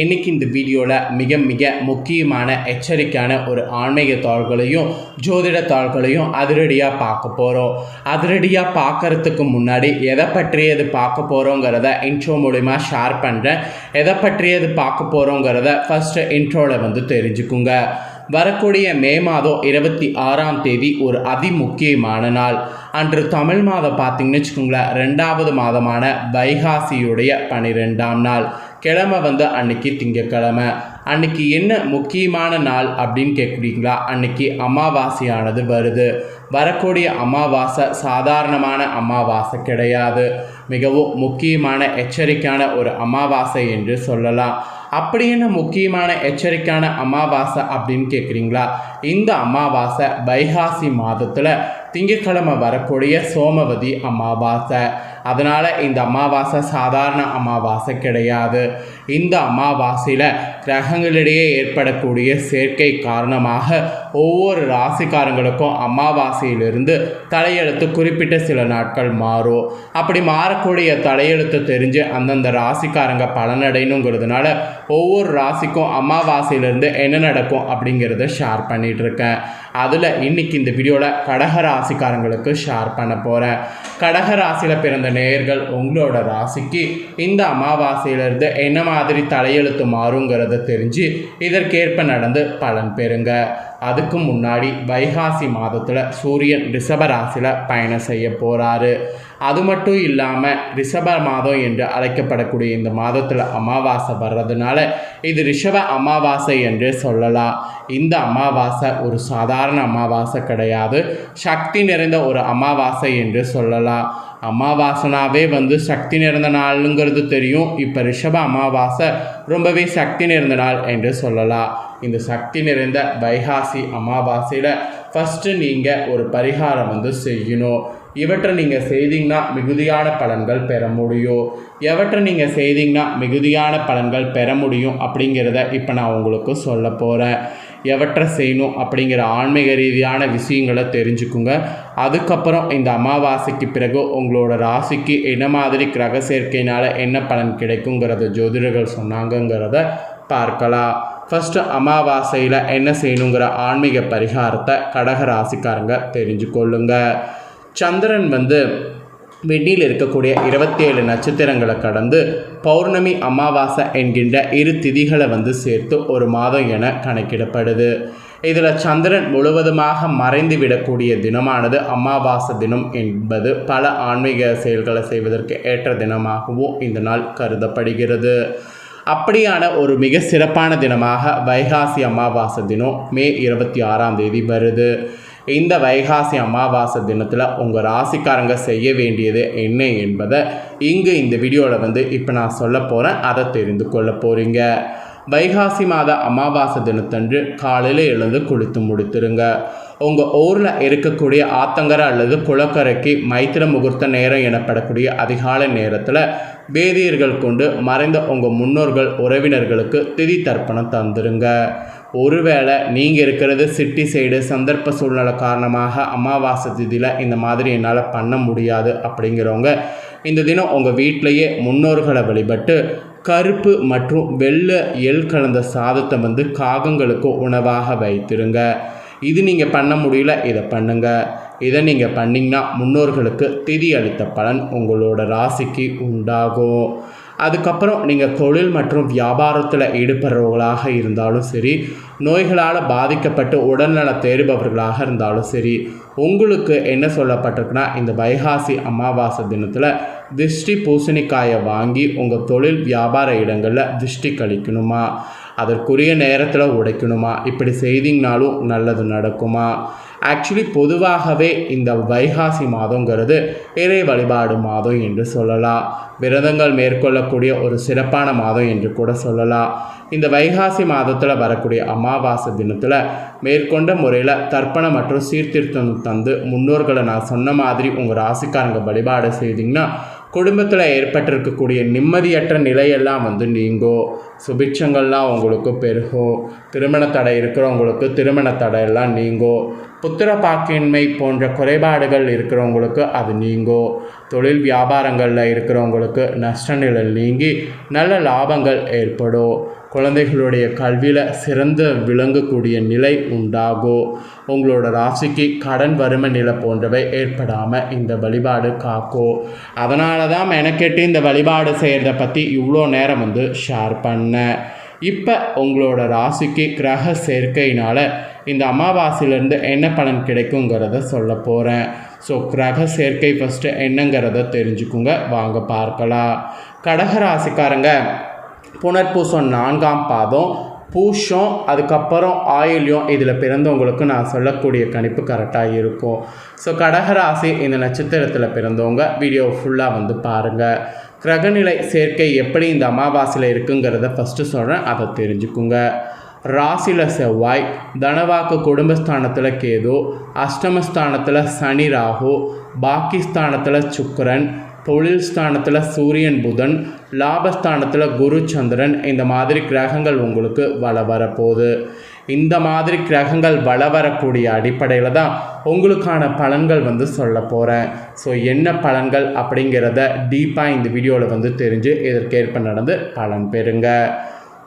இன்னைக்கு இந்த வீடியோவில் மிக மிக முக்கியமான எச்சரிக்கையான ஒரு ஆன்மீக தாள்களையும் ஜோதிட தாள்களையும் அதிரடியாக பார்க்க போகிறோம் அதிரடியாக பார்க்கறதுக்கு முன்னாடி எதை பற்றியது பார்க்க போகிறோங்கிறத இன்ட்ரோ மூலிமா ஷேர் பண்ணுறேன் எதை பற்றியது பார்க்க போகிறோங்கிறத ஃபஸ்ட்டு இன்ட்ரோவில் வந்து தெரிஞ்சுக்குங்க. வரக்கூடிய மே மாதம் இருபத்தி ஆறாம் தேதி ஒரு அதி முக்கியமான நாள். அன்று தமிழ் மாதம் பார்த்தீங்கன்னு வச்சுக்கோங்களேன் ரெண்டாவது மாதமான வைகாசியுடைய பனிரெண்டாம் நாள். கிழமை வந்து அன்னைக்கு திங்கக்கிழமை. அன்னைக்கு என்ன முக்கியமான நாள் அப்படின்னு கேட்குறீங்களா அன்னைக்கு அமாவாசையானது வருது. வரக்கூடிய அமாவாசை சாதாரணமான அமாவாசை கிடையாது. மிகவும் முக்கியமான எச்சரிக்கையான ஒரு அமாவாசை என்று சொல்லலாம். அப்படி என்ன முக்கியமான எச்சரிக்கையான அமாவாசை அப்படின்னு கேட்குறீங்களா இந்த அமாவாசை வைகாசி மாதத்தில் திங்கட்கிழமை வரக்கூடிய சோமவதி அமாவாசை. அதனால் இந்த அமாவாசை சாதாரண அமாவாசை கிடையாது. இந்த அமாவாசையில் கிரகங்களிடையே ஏற்படக்கூடிய சேர்க்கை காரணமாக ஒவ்வொரு ராசிக்காரங்களுக்கும் அமாவாசையிலிருந்து தலையெழுத்து குறிப்பிட்ட சில நாட்கள் மாறும். அப்படி மாறக்கூடிய தலையெழுத்து தெரிஞ்சு அந்தந்த ராசிக்காரங்க பலனடையணுங்கிறதுனால ஒவ்வொரு ராசிக்கும் அமாவாசையிலேருந்து என்ன நடக்கும் அப்படிங்கிறத ஷேர் பண்ணிகிட்ருக்கேன் அதில் இன்னைக்கு இந்த வீடியோவில் கடக ராசிக்காரங்களுக்கு ஷேர் பண்ண போகிறேன் கடக ராசியில் பிறந்த நேயர்கள் உங்களோட ராசிக்கு இந்த அமாவாசையிலிருந்து என்ன மாதிரி தலையெழுத்து மாறுங்கிறத தெரிஞ்சு இதற்கேற்ப நடந்து பலன் பெறுங்க. அதுக்கு முன்னாடி வைகாசி மாதத்தில் சூரியன் ரிஷப ராசியில் பயணம் செய்ய போகிறாரு அது மட்டும் இல்லாமல் ரிஷப மாதம் என்று அழைக்கப்படக்கூடிய இந்த மாதத்தில் அமாவாசை வர்றதுனால இது ரிஷப அமாவாசை என்று சொல்லலாம். இந்த அமாவாசை ஒரு சாதாரண அமாவாசை கிடையாது. சக்தி நிறைந்த ஒரு அமாவாசை என்று சொல்லலாம். அமாவாசனாவே வந்து சக்தி நிறைந்த நாளுங்கிறது தெரியும். இப்போ ரிஷப அமாவாசை ரொம்பவே சக்தி நிறைந்த நாள் என்று சொல்லலாம். இந்த சக்தி நிறைந்த வைகாசி அமாவாசையில் ஃபஸ்ட்டு நீங்கள் ஒரு பரிகாரம் வந்து செய்யணும். இவற்றை நீங்கள் செய்தீங்கன்னா மிகுதியான பலன்கள் பெற முடியும். எவற்றை நீங்கள் செய்தீங்கன்னா மிகுதியான பலன்கள் பெற முடியும் அப்படிங்கிறத இப்போ நான் உங்களுக்கு சொல்ல போகிறேன் எவற்றை செய்யணும் அப்படிங்கிற ஆன்மீக ரீதியான விஷயங்களை தெரிஞ்சுக்குங்க. அதுக்கப்புறம் இந்த அமாவாசைக்கு பிறகு உங்களோட ராசிக்கு என்ன மாதிரி கிரக சேர்க்கையினால் என்ன பலன் கிடைக்குங்கிறத ஜோதிடர்கள் சொன்னாங்கங்கிறத பார்க்கலாம். ஃபஸ்ட்டு அமாவாசையில் என்ன செய்யணுங்கிற ஆன்மீக பரிகாரத்தை கடக ராசிக்காரங்க தெரிஞ்சு கொள்ளுங்கள் சந்திரன் வந்து வெண்ணில் இருக்கக்கூடிய இருபத்தேழு நட்சத்திரங்களை கடந்து பௌர்ணமி அமாவாசை என்கின்ற இரு திதிகளை வந்து சேர்த்து ஒரு மாதம் என கணக்கிடப்படுது. இதில் சந்திரன் முழுவதுமாக மறைந்து விடக்கூடிய தினமானது அமாவாசை தினம் என்பது பல ஆன்மீக செயல்களை செய்வதற்கு ஏற்ற தினமாகவும் இந்த நாள் கருதப்படுகிறது. அப்படியான ஒரு மிக சிறப்பான தினமாக வைகாசி அமாவாசை தினம் மே இருபத்தி ஆறாம் தேதி வருது. இந்த வைகாசி அமாவாசை தினத்தில் உங்கள் ராசிக்காரங்க செய்ய வேண்டியது என்ன என்பதை இங்கு இந்த வீடியோவில் வந்து இப்போ நான் சொல்ல போகிறேன் அதை தெரிந்து கொள்ள போகிறீங்க வைகாசி மாத அமாவாசை தினத்தன்று காலையில் எழுந்து குளித்து முடித்துருங்க. உங்கள் ஊரில் இருக்கக்கூடிய ஆத்தங்கரை அல்லது குளக்கரைக்கு மைத்திர முகூர்த்த நேரம் எனப்படக்கூடிய அதிகாலை நேரத்தில் வேதியர்கள் கொண்டு மறைந்த உங்கள் முன்னோர்கள் உறவினர்களுக்கு திதி தர்ப்பணம் தந்துருங்க. ஒருவேளை நீங்கள் இருக்கிறது சிட்டி சைடு சந்தர்ப்ப சூழ்நிலை காரணமாக அமாவாசை திதியில் இந்த மாதிரி என்னால் பண்ண முடியாது அப்படிங்கிறவங்க இந்த தினம் உங்கள் வீட்டிலையே முன்னோர்களை வழிபட்டு கருப்பு மற்றும் வெள்ளை எள் கலந்த சாதத்தை வந்து காகங்களுக்கு உணவாக வைத்திருங்க. இது நீங்கள் பண்ண முடியல இதை பண்ணுங்க. இதை நீங்கள் பண்ணிங்கன்னா முன்னோர்களுக்கு திதி அளித்த பலன் உங்களோட ராசிக்கு உண்டாகும். அதுக்கப்புறம் நீங்கள் தொழில் மற்றும் வியாபாரத்தில் ஈடுபடுறவர்களாக இருந்தாலும் சரி நோய்களால் பாதிக்கப்பட்டு உடல்நல தேடுபவர்களாக இருந்தாலும் சரி உங்களுக்கு என்ன சொல்லப்பட்டிருக்குன்னா இந்த வைகாசி அமாவாசை தினத்தில் திருஷ்டி பூசணிக்காயை வாங்கி உங்கள் தொழில் வியாபார இடங்களில் திருஷ்டி கழிக்கணுமா? அதற்குரிய நேரத்தில் உடைக்கணுமா? இப்படி செய்திங்கனாலும் நல்லது நடக்குமா? ஆக்சுவலி பொதுவாகவே இந்த வைகாசி மாதங்கிறது இறை வழிபாடு மாதம் என்று சொல்லலாம். விரதங்கள் மேற்கொள்ளக்கூடிய ஒரு சிறப்பான மாதம் என்று கூட சொல்லலாம். இந்த வைகாசி மாதத்தில் வரக்கூடிய அமாவாசை தினத்தில் மேற்கொண்ட முறையில் தர்ப்பணம் மற்றும் சீர்திருத்தம் தந்து முன்னோர்களை நான் சொன்ன மாதிரி உங்கள் ராசிக்காரங்க வழிபாடு செய்தீங்கன்னா குடும்பத்தில் ஏற்பட்டிருக்கக்கூடிய நிம்மதியற்ற நிலையெல்லாம் வந்து நீங்கும் சுபிட்சங்கள்லாம் உங்களுக்கு பெருகும் திருமண தடை இருக்கிறவங்களுக்கு திருமண தடையெல்லாம் நீங்கும் புத்திர பாக்கின்மை போன்ற குறைபாடுகள் இருக்கிறவங்களுக்கு அது நீங்கோ. தொழில் வியாபாரங்களில் இருக்கிறவங்களுக்கு நஷ்ட நிலை நீங்கி நல்ல லாபங்கள் ஏற்படும் குழந்தைகளுடைய கல்வியில் சிறந்து விளங்கக்கூடிய நிலை உண்டாகும் உங்களோட ராசிக்கு கடன் வறுமை நிலை போன்றவை ஏற்படாமல் இந்த வழிபாடு காக்கும் அதனால தான் மெனக்கெட்டு இந்த வழிபாடு செய்கிறத பற்றி இவ்வளோ நேரம் வந்து ஷேர் பண்ணேன் இப்போ உங்களோட ராசிக்கு கிரக சேர்க்கையினால் இந்த அமாவாசையிலேருந்து என்ன பலன் கிடைக்குங்கிறத சொல்ல போகிறேன் ஸோ கிரக சேர்க்கை ஃபஸ்ட்டு என்னங்கிறத தெரிஞ்சுக்குங்க. வாங்க பார்க்கலாம். கடகராசிக்காரங்க புனர்பூசம் நான்காம் பாதம் பூஷம் அதுக்கப்புறம் ஆயில்யம் இதில் பிறந்தவங்களுக்கு நான் சொல்லக்கூடிய கணிப்பு கரெக்டாக இருக்கும். ஸோ கடகராசி இந்த நட்சத்திரத்தில் பிறந்தவங்க வீடியோ ஃபுல்லாக வந்து பாருங்கள் கிரகநிலை சேர்க்கை எப்படி இந்த அமாவாசையில் இருக்குங்கிறத ஃபஸ்ட்டு சொல்கிறேன் அதை தெரிஞ்சுக்குங்க. ராசியில் செவ்வாய் தனவாக்கு குடும்பஸ்தானத்தில் கேது அஷ்டமஸ்தானத்தில் சனி ராகு பாக்கிஸ்தானத்தில் சுக்கரன் தொழில் ஸ்தானத்தில் சூரியன் புதன் லாபஸ்தானத்தில் குரு சந்திரன். இந்த மாதிரி கிரகங்கள் உங்களுக்கு வள வரப்போகுது இந்த மாதிரி கிரகங்கள் வள வரக்கூடிய அடிப்படையில் தான் உங்களுக்கான பலன்கள் வந்து சொல்ல போகிறேன் ஸோ என்ன பலன்கள் அப்படிங்கிறத டீப்பாக இந்த வீடியோவில் வந்து தெரிஞ்சு இதற்கேற்ப நடந்து பலன் பெறுங்க.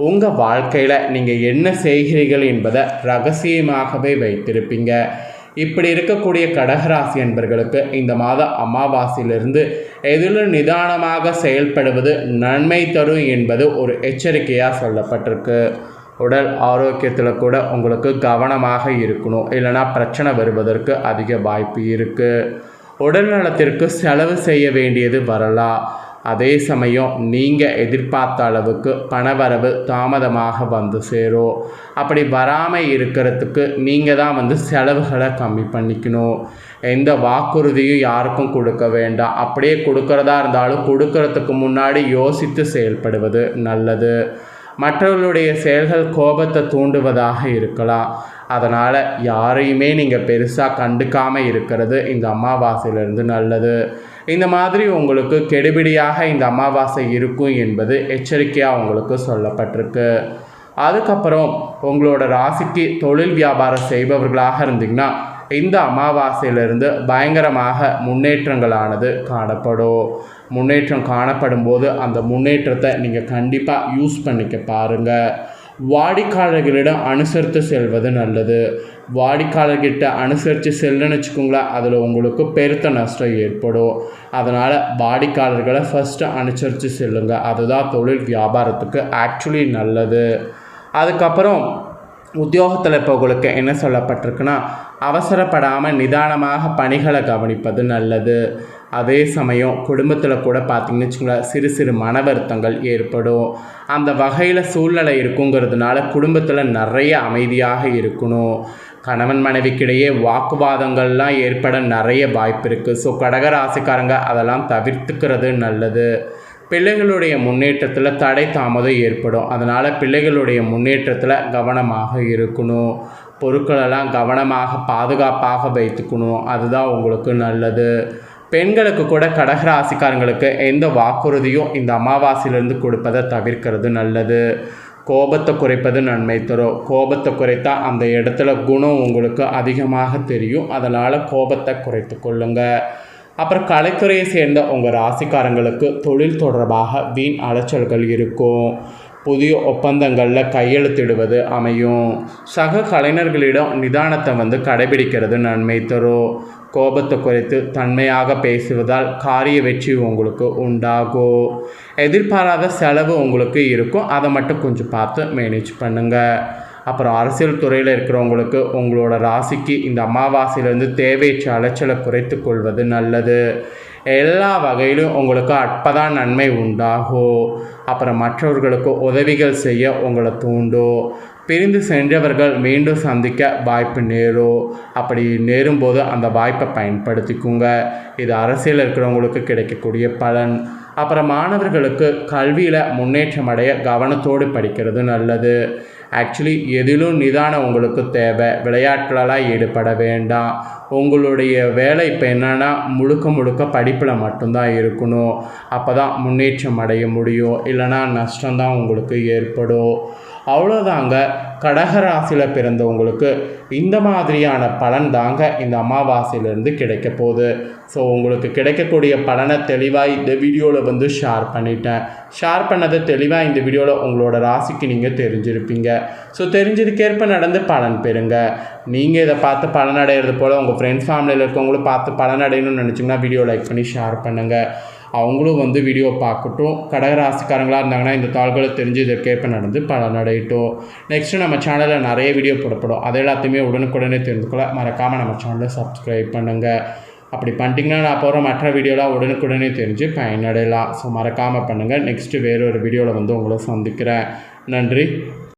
உங்கள் வாழ்க்கையில் நீங்கள் என்ன செய்கிறீர்கள் என்பதை ரகசியமாகவே வைத்திருப்பீங்க. இப்படி இருக்கக்கூடிய கடகராசி என்பர்களுக்கு இந்த மாத அமாவாசையிலிருந்து எதில் நிதானமாக செயல்படுவது நன்மை தரும் என்பது ஒரு எச்சரிக்கையாக சொல்லப்பட்டிருக்கு. உடல் ஆரோக்கியத்தில் கூட உங்களுக்கு கவனமாக இருக்கணும். இல்லைனா பிரச்சனை வருவதற்கு அதிக வாய்ப்பு இருக்குது உடல் நலத்திற்கு செலவு செய்ய வேண்டியது வரலாம். அதே சமயம் நீங்கள் எதிர்பார்த்த அளவுக்கு பணவரவு தாமதமாக வந்து சேரும். அப்படி வராமல் இருக்கிறதுக்கு நீங்கள் தான் வந்து செலவுகளை கம்மி பண்ணிக்கணும். எந்த வாக்குறுதியும் யாருக்கும் கொடுக்க வேண்டாம். அப்படியே கொடுக்கறதா இருந்தாலும் கொடுக்கறதுக்கு முன்னாடி யோசித்து செயல்படுவது நல்லது. மற்றவர்களுடைய செயல்கள் கோபத்தை தூண்டுவதாக இருக்கலாம். அதனால் யாரையுமே நீங்கள் பெருசாக கண்டுக்காமல் இருக்கிறது இந்த அமாவாசையிலிருந்து நல்லது. இந்த மாதிரி உங்களுக்கு கெடுபிடியாக இந்த அமாவாசை இருக்கும் என்பது எச்சரிக்கையாக உங்களுக்கு சொல்லப்பட்டிருக்கு. அதுக்கப்புறம் உங்களோட ராசிக்கு தொழில் வியாபாரம் செய்பவர்களாக இருந்தீங்கன்னா இந்த அமாவாசையிலிருந்து பயங்கரமாக முன்னேற்றங்களானது காணப்படும். முன்னேற்றம் காணப்படும் போது அந்த முன்னேற்றத்தை நீங்கள் கண்டிப்பாக யூஸ் பண்ணிக்க பாருங்கள் வாடிக்கையாளர்களிடம் அனுசரித்து செல்வது நல்லது. வாடிக்கையாளர்கிட்ட அனுசரித்து செல்லுன்னு வச்சுக்கோங்களேன் அதில் உங்களுக்கு பெருத்த நஷ்டம் ஏற்படும். அதனால் வாடிக்கையாளர்களை ஃபஸ்ட்டு அனுசரித்து செல்லுங்கள் அதுதான் தொழில் வியாபாரத்துக்கு ஆக்சுவலி நல்லது. அதுக்கப்புறம் உத்தியோகத்தில் இப்போ உங்களுக்கு என்ன சொல்லப்பட்டிருக்குன்னா அவசரப்படாமல் நிதானமாக பணிகளை கவனிப்பது நல்லது. அதே சமயம் குடும்பத்தில் கூட பார்த்திங்கன்னு வச்சுக்கோங்களேன் சிறு சிறு மன வருத்தங்கள் ஏற்படும். அந்த வகையில் சூழ்நிலை இருக்குங்கிறதுனால குடும்பத்தில் நிறைய அமைதியாக இருக்கணும். கணவன் மனைவிக்கிடையே வாக்குவாதங்கள்லாம் ஏற்பட நிறைய வாய்ப்பு இருக்குது ஸோ கடகராசிக்காரங்க அதெல்லாம் தவிர்த்துக்கிறது நல்லது. பிள்ளைகளுடைய முன்னேற்றத்தில் தடை தாமதம் ஏற்படும். அதனால் பிள்ளைகளுடைய முன்னேற்றத்தில் கவனமாக இருக்கணும். பொருட்களெல்லாம் கவனமாக பாதுகாப்பாக வைத்துக்கணும். அதுதான் உங்களுக்கு நல்லது. பெண்களுக்கு கூட கடகராசிக்காரங்களுக்கு எந்த வாக்குறுதியும் இந்த அமாவாசையிலேருந்து கொடுப்பதை தவிர்க்கிறது நல்லது. கோபத்தை குறைப்பது நன்மை தரும். கோபத்தை குறைத்தா அந்த இடத்துல குணம் உங்களுக்கு அதிகமாக தெரியும். அதனால் கோபத்தை குறைத்து கொள்ளுங்கள் அப்புறம் கலைத்துறையை சேர்ந்த உங்கள் ராசிக்காரங்களுக்கு தொழில் தொடர்பாக வீண் அலைச்சல்கள் இருக்கும். புதிய ஒப்பந்தங்களில் கையெழுத்திடுவது அமையும். சக கலைஞர்களிடம் நிதானத்தை வந்து கடைபிடிக்கிறது நன்மை தரும் கோபத்தை குறைத்து தன்மையாக பேசுவதால் காரிய வெற்றி உங்களுக்கு உண்டாகும் எதிர்பாராத செலவு உங்களுக்கு இருக்கும். அதை மட்டும் கொஞ்சம் பார்த்து மேனேஜ் பண்ணுங்கள் அப்புறம் அரசியல் துறையில் இருக்கிறவங்களுக்கு உங்களோட ராசிக்கு இந்த அமாவாசையிலேருந்து தேவையற்ற அலைச்சலை குறைத்து கொள்வது நல்லது. எல்லா வகையிலும் உங்களுக்கு அற்பதான் நன்மை உண்டாகும் அப்புறம் மற்றவர்களுக்கு உதவிகள் செய்ய உங்களை தூண்டும் பிரிந்து சென்றவர்கள் மீண்டும் சந்திக்க வாய்ப்பு நேரும் அப்படி நேரும்போது அந்த வாய்ப்பை பயன்படுத்திக்குங்க. இது அரசியல் இருக்கிறவங்களுக்கு கிடைக்கக்கூடிய பலன். அப்புறம் மாணவர்களுக்கு கல்வியில் முன்னேற்றம் அடைய கவனத்தோடு படிக்கிறது நல்லது. ஆக்சுவலி எதிலும் நிதானம் உங்களுக்கு தேவை. விளையாட்டுலலாம் ஈடுபட வேண்டாம். உங்களுடைய வேலை இப்போ என்னென்னா முழுக்க முழுக்க படிப்பில் மட்டும்தான் இருக்கணும். அப்போ தான் முன்னேற்றம் அடைய முடியும். இல்லைன்னா நஷ்டம்தான் உங்களுக்கு ஏற்படும். அவ்வளோதாங்க கடகராசியில் பிறந்தவங்களுக்கு இந்த மாதிரியான பலன் தாங்க இந்த அமாவாசையிலேருந்து கிடைக்க போகுது. ஸோ உங்களுக்கு கிடைக்கக்கூடிய பலனை தெளிவாக இந்த வீடியோவில் வந்து ஷேர் பண்ணிட்டேன். ஷேர் பண்ணதை தெளிவாக இந்த வீடியோவில் உங்களோட ராசிக்கு நீங்கள் தெரிஞ்சிருப்பீங்க. ஸோ தெரிஞ்சதுக்கேற்ப நடந்து பலன் பெறுங்க. நீங்கள் இதை பார்த்து பலன் அடைகிறது போல் உங்கள் ஃப்ரெண்ட்ஸ் ஃபேமிலியில் இருக்கவங்களும் பார்த்து பலன் அடையணும்னு நினச்சிங்கன்னா வீடியோ லைக் பண்ணி ஷேர் பண்ணுங்கள் அவங்களும் வந்து வீடியோ பார்க்கட்டும். கடகராசிக்காரங்களாக இருந்தாங்கன்னா இந்த தாள்களை தெரிஞ்சு இதற்கேற்ப நடந்து பலனடையட்டும் நெக்ஸ்ட்டு நம்ம சேனலில் நிறைய வீடியோ போடப்படும். அது எல்லாத்தையுமே உடனுக்குடனே தெரிஞ்சுக்கொள்ள மறக்காமல் நம்ம சேனலை சப்ஸ்கிரைப் பண்ணுங்கள் அப்படி பண்ணிட்டீங்கன்னா நான் போகிற மற்ற வீடியோலாம் உடனுக்குடனே தெரிஞ்சு பயனடையலாம். ஸோ மறக்காமல் பண்ணுங்கள் நெக்ஸ்ட்டு வேறொரு வீடியோவில் வந்து உங்களை சந்திக்கிறேன். நன்றி.